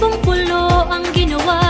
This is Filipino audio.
bagong pulo ang ginawa.